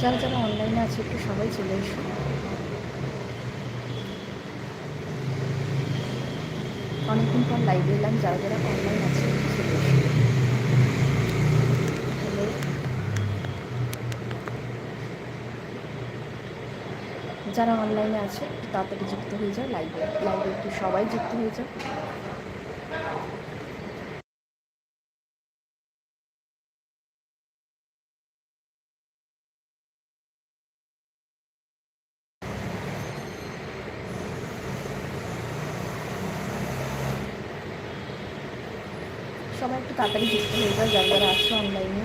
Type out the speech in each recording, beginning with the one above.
যারা যারা অনলাইনে আছে, একটু সবাই চলে এসো। অনেকদিন পর লাইভে এলাম, যারা যারা অনলাইন আছে চলে যারা অনলাইনে আছে তাড়াতাড়ি যুক্ত হয়ে যাও লাইভে লাইভে একটু সবাই যুক্ত হয়ে যাও। একটু তাড়াতাড়ি যুক্ত হয়ে যাও যারা যারা আছো অনলাইনে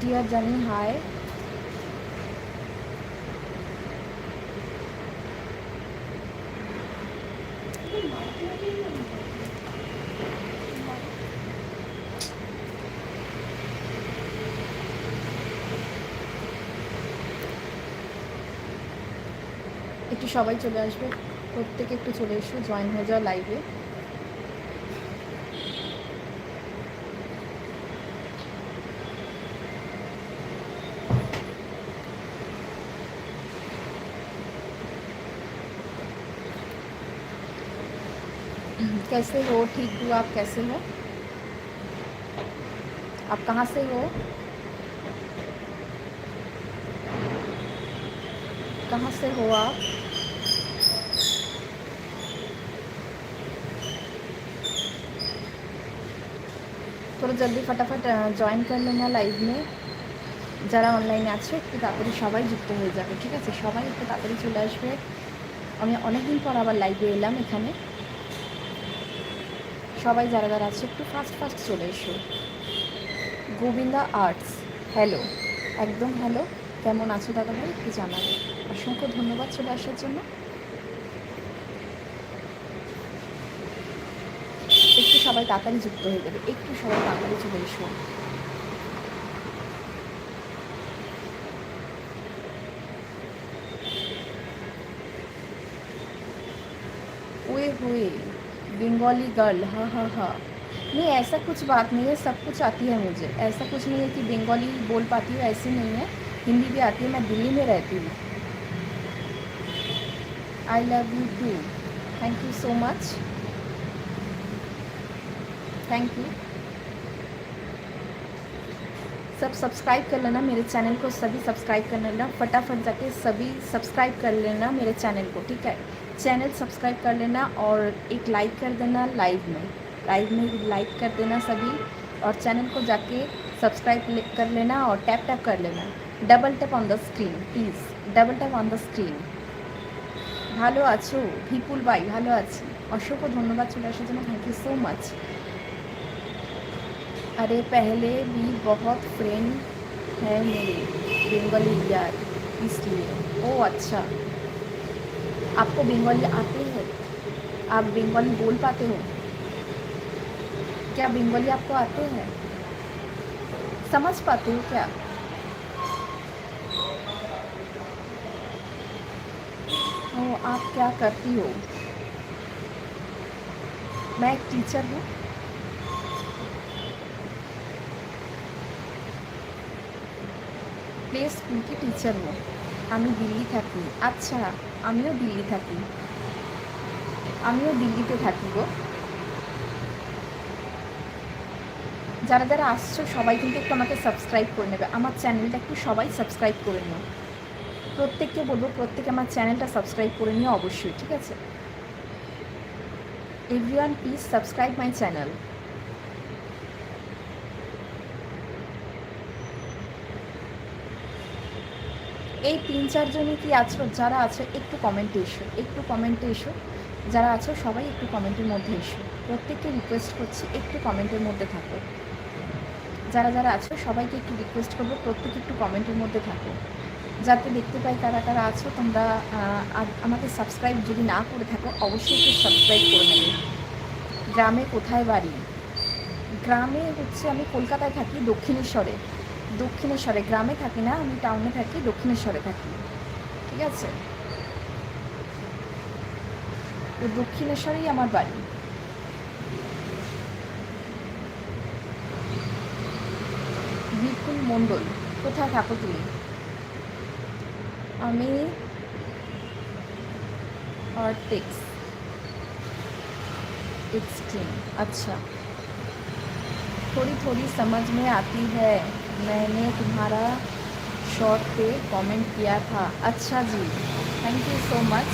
ডিয়ার জানি হাই একটু সবাই চলে আসবে। প্রত্যেকে একটু চলে এসো জয়েন হয়ে যাও লাইভে कैसे हो ठीक हूँ आप कैसे हो आप कहाँ से हो कहाँ से हो आप थोड़ा जल्दी फटाफट জয়েন कर लेना লাইভ में যারা অনলাইনে আছে একটু তাড়াতাড়ি সবাই যুক্ত হয়ে যাবে ঠিক আছে সবাই একটু তাড়াতাড়ি চলে আসবে আমি অনেকদিন পর আবার লাইভে এলাম এখানে সবাই যারা যারা আছে, একটু ফাস্ট ফাস্ট চলে এসো। গোবিন্দা আর্টস হ্যালো একদম হ্যালো কেমন আছো দাদা ভাই? একটু জানাবে। অসংখ্য ধন্যবাদ চলে আসার জন্য। একটু সবাই তাড়াতাড়ি যুক্ত হয়ে যাবে। একটু সবাই তাড়াতাড়ি চলে এসো। ওয়ে, হুয়ে। बंगाली गर्ल हाँ हाँ हाँ। नहीं, ऐसा कुछ बात नहीं है, सब कुछ आती है मुझे। ऐसा कुछ नहीं है कि बंगाली बोल पाती हूँ, ऐसी नहीं है। हिंदी भी आती है, मैं दिल्ली में रहती हूँ। I love you too thank you so much thank you सब सब्सक्राइब कर लेना मेरे चैनल को, सभी सब्सक्राइब कर लेना। फटाफट जाके सभी सब्सक्राइब कर लेना मेरे चैनल को, ठीक है? चैनल सब्सक्राइब कर लेना और एक लाइक कर देना लाइव में। लाइव में लाइक कर देना सभी और चैनल को जाके सब्सक्राइब कर लेना और टैप टैप कर लेना। Double tap on the screen, please. Double tap on the screen. भलो आचो भिपुल भाई, भलो आशोक धन्यवाद चले आसार जो थैंक यू सो माच अरे पहले भी बहुत फ्रेंड है मेरे बंगाली यार, इसलिए। ओ अच्छा। आपको बंगाली आते हैं? आप बंगाली बोल पाते हो? क्या बंगाली आपको आते हैं? समझ पाते हो क्या? ओ, आप क्या करती हो? मैं एक टीचर हूँ। প্লে স্কুল কি টিচার হো আমি দিল্লি থাকি। আচ্ছা আমিও দিল্লি থাকি। আমিও দিল্লিতে থাকি গো। যারা যারা আসছো, সবাই কিন্তু একটু আমাকে সাবস্ক্রাইব করে নেবে। আমার চ্যানেলটা একটু সবাই সাবস্ক্রাইব করে নিও। প্রত্যেককে বলব, প্রত্যেকে আমার চ্যানেলটা সাবস্ক্রাইব করে নিও অবশ্যই, ঠিক আছে? Everyone please subscribe my channel এই তিন চারজনই কি আছো? যারা আছো, একটু কমেন্টে এসো, একটু কমেন্টে এসো। যারা আছো, সবাই একটু কমেন্টের মধ্যে এসো। প্রত্যেককে রিকোয়েস্ট করছি, একটু কমেন্টের মধ্যে থাকো। যারা যারা আছো, সবাইকে একটু রিকোয়েস্ট করব, প্রত্যেকে একটু কমেন্টের মধ্যে থাকো। যাতে দেখতে পাই কারা কারা আছো, তোমরা আমাকে সাবস্ক্রাইব যদি না করে থাকো, অবশ্যই একটু সাবস্ক্রাইব করে নেবে। গ্রামে কোথায় বাড়ি? গ্রামে হচ্ছে আমি কলকাতায় থাকি দক্ষিণেশ্বরে। দক্ষিণেশ্বরে গ্রামে থাকি না আমি টাউনে থাকি দক্ষিণেশ্বরে থাকি ঠিক আছে তো দক্ষিণেশ্বরেই আমার বাড়ি বিপুল মণ্ডল কোথায় থাকো তুমি আমি आर्टिक्स एक्सट्रीम अच्छा थोड़ी थोड़ी समझ में आती है मैंने तुम्हारा शॉर्ट पे कमेंट किया था। अच्छा जी थैंक यू सो मच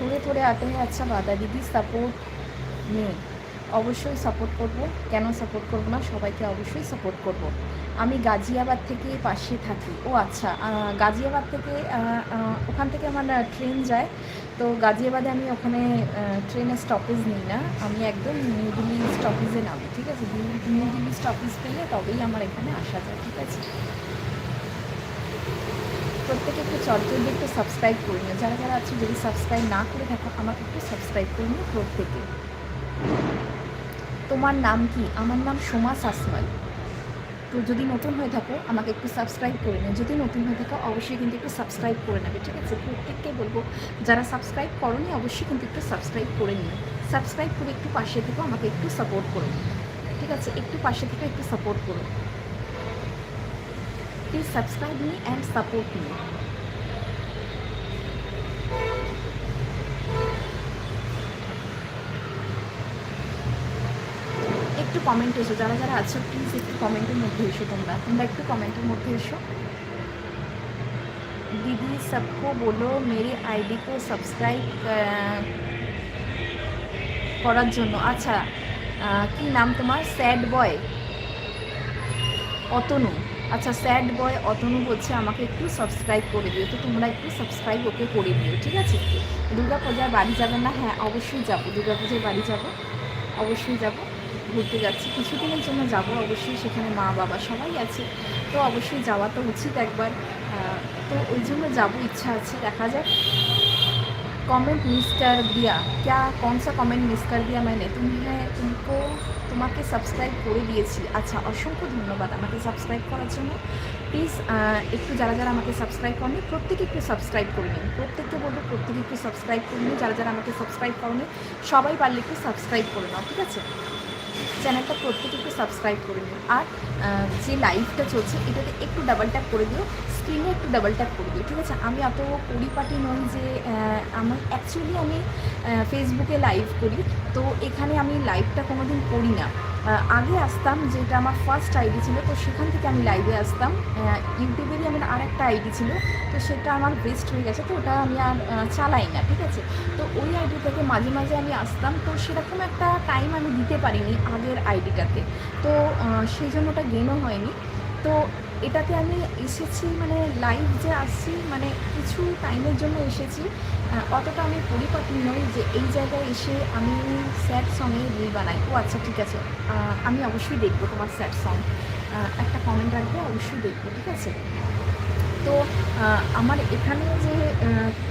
थोड़े थोड़े आते हैं अच्छा बात है, दीदी सपोर्ट में। অবশ্যই সাপোর্ট করব। কেন সাপোর্ট করব না? সবাইকে অবশ্যই সাপোর্ট করব। আমি গাজিয়াবাদ থেকে পাশে থাকি। ও আচ্ছা গাজিয়াবাদ থেকে ওখান থেকে আমার ট্রেন যায়। তো গাজিয়াবাদে আমি ওখানে ট্রেনের স্টপেজ নিই না। আমি একদম নিউ দিল্লি স্টপেজে নামি ঠিক আছে? নিউ- নিউ দিল্লি স্টপেজ পেলে তবেই আমার এখানে আসা যায়, ঠিক আছে? প্রত্যেকে একটু চটজলদি একটু সাবস্ক্রাইব করে নিও। যারা যারা আছে, যদি সাবস্ক্রাইব না করে থাকো, আমাকে একটু সাবস্ক্রাইব করে নিও প্রত্যেকে। তোমার নাম কি? আমার নাম সোমা সাসমাল। তো যদি নতুন হয়ে থাকো, আমাকে একটু সাবস্ক্রাইব করে নিও। যদি নতুন হয়ে থাকো, অবশ্যই কিন্তু একটু সাবস্ক্রাইব করে নেবে, ঠিক আছে? প্রত্যেককে বলব, যারা সাবস্ক্রাইব করোনি, অবশ্যই কিন্তু একটু সাবস্ক্রাইব করে নিও। সাবস্ক্রাইব করে একটু পাশে থেকো, আমাকে একটু সাপোর্ট করো। ঠিক আছে? একটু পাশে থেকে, একটু সাপোর্ট করো। Please subscribe me and support me একটু কমেন্ট এসো যারা যারা আছো প্লিজ একটু কমেন্টের মধ্যে এসো তোমরা তোমরা একটু কমেন্টের মধ্যে এসো दीदी सबको बोलो मेरी आईडी को সাবস্ক্রাইব করার জন্য আচ্ছা আহ, কি নাম তোমার স্যাড বয় অতনু আচ্ছা স্যাড বয় অতনু বলছে আমাকে একটু সাবস্ক্রাইব করে দিও তো তোমরা একটু সাবস্ক্রাইব ওকে করে দিও ঠিক আছে দুর্গা পূজার বাড়ি যাবেন না হ্যাঁ অবশ্যই যাবো দুর্গা পূজার বাড়ি যাব অবশ্যই যাব ঘুরতে যাচ্ছি কিছুদিনের জন্য যাব অবশ্যই সেখানে মা বাবা সবাই আছে তো অবশ্যই যাওয়া তো উচিত একবার আহ, তো ওই জন্য যাবো ইচ্ছা আছে দেখা যাক कमेंट मिस कर दिया क्या कौन सा कमेंट मिस कर दिया मैंने तुम्हें तुमको তোমাকে সাবস্ক্রাইব করে দিয়েছি আচ্ছা অসংখ্য ধন্যবাদ আমাকে সাবস্ক্রাইব করার জন্য প্লিজ একটু যারা যারা আমাকে সাবস্ক্রাইব করেনি প্রত্যেকে একটু সাবস্ক্রাইব করে নিন প্রত্যেককে বলবো প্রত্যেকে একটু সাবস্ক্রাইব করে নিন যারা যারা আমাকে সাবস্ক্রাইব করেনি সবাই পারলে একটু সাবস্ক্রাইব করে নাও ঠিক আছে চ্যানেলটা প্রত্যেকে একটু সাবস্ক্রাইব করে দিও আর যে লাইভটা চলছে, এটাতে একটু ডাবল ট্যাপ করে দিও স্ক্রিনে একটু ডাবল ট্যাপ করে দিও, ঠিক আছে? আমি অত পরিপাটি নই যে আমার অ্যাকচুয়ালি আমি ফেসবুকে লাইভ করি, তো এখানে আমি লাইভটা কোনো দিন করি না। আগে আসতাম, যেটা আমার ফার্স্ট আইডি ছিল, তো সেখান থেকে আমি লাইভে আসতাম। ইউটিউবেরই আমার আর একটা আইডি ছিল, তো সেটা আমার বেস্ট হয়ে গেছে, তো ওটা আমি আর চালাই না, ঠিক আছে? তো ওই আইডি থেকে মাঝে মাঝে আমি আসতাম, তো সেরকম একটা টাইম আমি দিতে পারিনি আগের আইডিটাতে তো সেই জন্য ওটা গেমও হয়নি। তো এটাতে আমি এসেছি মানে লাইভ যে আসছি মানে কিছু টাইমের জন্য এসেছি। অতটা আমি পরিপাটি নই যে এই জায়গায় এসে আমি স্যাড সঙে রিল বানাই। ও আচ্ছা ঠিক আছে। আমি অবশ্যই দেখব তোমার স্যাড সং একটা কমেন্ট রাখবে, অবশ্যই দেখব, ঠিক আছে? তো আমার এখানে যে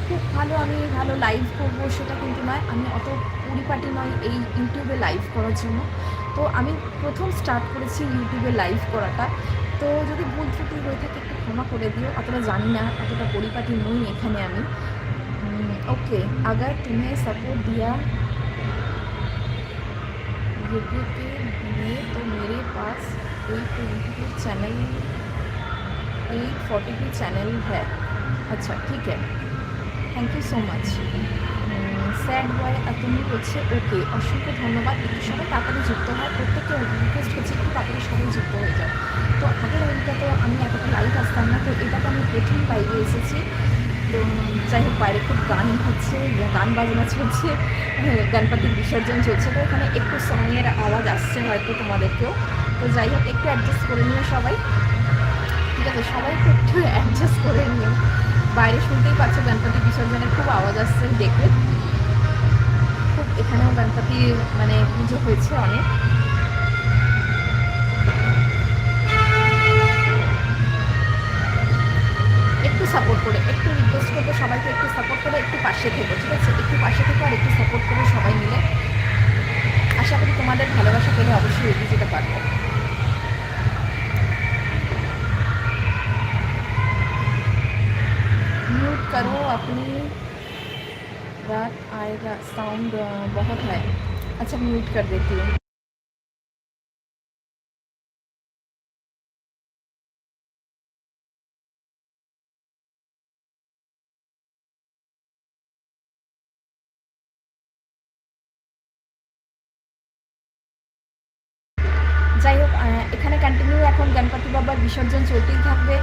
খুব ভালো আমি ভালো লাইভ করব সেটা কিন্তু নয়। আমি অত পরিপাটি নয় এই ইউটিউবে লাইভ করার জন্য। তো আমি প্রথম স্টার্ট করেছি ইউটিউবে লাইভ করাটা। তো যদি ভুল ত্রুটি হয়ে থাকে একটু ক্ষমা করে দিও অতটা জানি না অতটা পরিপাটি নই এখানে আমি ওকে अगर तुम्हें सपोर्ट दिया वीडियो के लिए तो मेरे पास एक YouTube channel eight forty two channel है अच्छा ठीक है thank you so much sad boy তুমি হচ্ছে ওকে। অসংখ্য ধন্যবাদ। একটু সবাই তাড়াতাড়ি যুক্ত হয় প্রত্যেককে রিকোয়েস্ট হচ্ছে একটু তাড়াতাড়ি সবাই যুক্ত হয়ে যাও। তো আগের আইডিটা তো আমি এতটা লাইভ আসতাম না, তো এটাতে আমি প্রথম বাইরে এসেছি। তো যাই হোক, বাইরে খুব গান হচ্ছে, গান বাজনা চলছে গণপতির বিসর্জন চলছে। তো ওখানে একটু সঙের আওয়াজ আসছে হয়তো তোমাদেরকেও। তো যাই হোক, একটু অ্যাডজাস্ট করে নিও সবাই। ঠিক আছে সবাইকে একটু অ্যাডজাস্ট করে নিও। বাইরে শুনতেই পাচ্ছ গণপতি বিসর্জনের খুব আওয়াজ আসছে খুব এখানেও গণপতি মানে পুজো হয়েছে অনেক করে একটু রিকোয়েস্ট করবো সবাইকে একটু সাপোর্ট করে একটু পাশে থেকো ঠিক আছে একটু পাশে থেকো আর একটু সাপোর্ট করবো সবাই মিলে আশা করি তোমাদের ভালোবাসা পেলে অবশ্যই এগিয়ে যেতে পারবো म्यूट करो अपनी रात आएगा साउंड बहुत है। अच्छा म्यूट कर देती हूँ। বাবার বিসর্জন চলতেই থাকবে।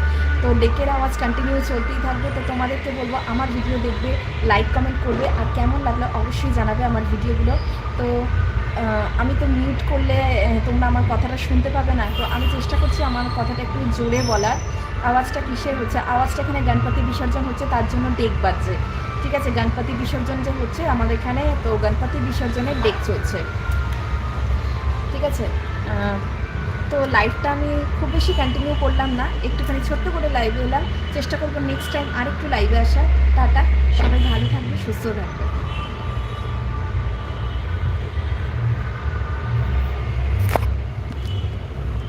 তো ডেকের আওয়াজ কন্টিনিউ চলতেই থাকবে। তো তোমাদেরকে বলব, আমার ভিডিও দেখবে লাইক কমেন্ট করবে আর কেমন লাগল অবশ্যই জানাবে আমার ভিডিওগুলো তো আমি তো মিউট করলে তোমরা আমার কথাটা শুনতে পাবে না। তো আমি চেষ্টা করছি আমার কথাটা একটু জোরে বলার। আওয়াজটা কিসের হচ্ছে? আওয়াজটা এখানে গণপতি বিসর্জন হচ্ছে, তার জন্য ডেক বাজছে। ঠিক আছে, গণপতি বিসর্জন যে হচ্ছে আমাদের এখানে, তো গণপতি বিসর্জনের ডেক চলছে। ঠিক আছে তো লাইভটা আমি খুব বেশি কন্টিনিউ করলাম না। একটুখানি ছোট্ট করে লাইভে এলাম। চেষ্টা করব নেক্সট টাইম আরেকটু লাইভে আসা টাটা, সবাই ভালো থাকবে, সুস্থ থাকবে।